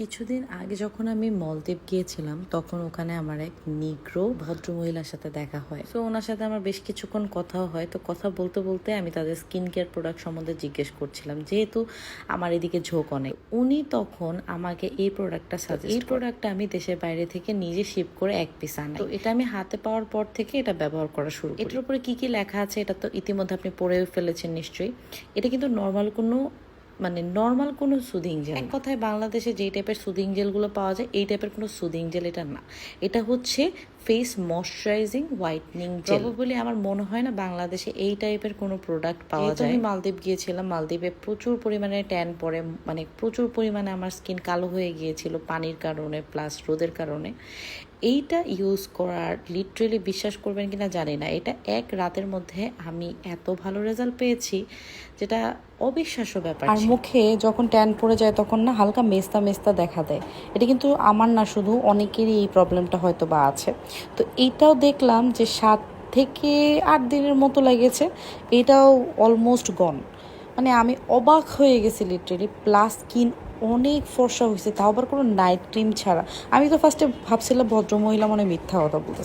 কিছুদিন আগে যখন আমি মলদ্বীপ গিয়েছিলাম, তখন ওখানে আমার এক নিগ্রো ভদ্র মহিলার সাথে দেখা হয়। তো ওনার সাথে আমার বেশ কিছুক্ষণ কথাও হয়। তো কথা বলতে বলতে আমি তাদের স্কিন কেয়ার প্রোডাক্ট সম্বন্ধে জিজ্ঞেস করছিলাম, যেহেতু আমার এদিকে ঝোঁক অনেক। উনি তখন আমাকে এই প্রোডাক্টটা সাজেস্ট এই প্রোডাক্টটা আমি দেশের বাইরে থেকে নিজে শিপ করে এক পিস আনাই। তো এটা আমি হাতে পাওয়ার পর থেকে এটা ব্যবহার করা শুরু এটার উপরে কি কি লেখা আছে, এটা তো ইতিমধ্যে আপনি পড়েও ফেলেছেন নিশ্চয়ই। এটা কিন্তু নর্মাল কোনো মানে নর্মাল কোনো সুদিং জেল এক কথায় বাংলাদেশে যেই টাইপের সুদিং জেলগুলো পাওয়া যায় এই টাইপের কোনো সুদিং জেল এটা না। এটা হচ্ছে ফেস ময়শ্চারাইজিং হোয়াইটনিং জেল বলে আমার মনে হয় না বাংলাদেশে এই টাইপের কোনো প্রোডাক্ট পাওয়া যায়। আমি মালদ্বীপ গিয়েছিলাম। মালদ্বীপে প্রচুর পরিমাণে ট্যান পড়ে মানে প্রচুর পরিমাণে আমার স্কিন কালো হয়ে গিয়েছিল পানির কারণে প্লাস রোদের কারণে। এইটা ইউজ করার লিটারেলি বিশ্বাস করবেন কিনা জানি না। এটা এক রাতের মধ্যে আমি এত ভালো রেজাল্ট পেয়েছি যেটা অবিশ্বাস্য ব্যাপার আর মুখে যখন ট্যান পড়ে যায় তখন না হালকা মেস্তা মেস্তা দেখা দেয়। এটা কিন্তু আমার না শুধু অনেকেরই এই প্রবলেমটা হয়তো বা আছে। তো এটাও দেখলাম যে সাত থেকে আট দিনের মতো লেগেছে, এটাও অলমোস্ট গন মানে আমি অবাক হয়ে গেছি লিটারেলি প্লাস স্কিন অনেক ফর্সা হয়েছে, তাও আবার কোনো নাইট ক্রিম ছাড়া। আমি তো ফার্স্টে ভাবছিলাম ভদ্রমহিলা মনে মিথ্যা কথা বলতেছে।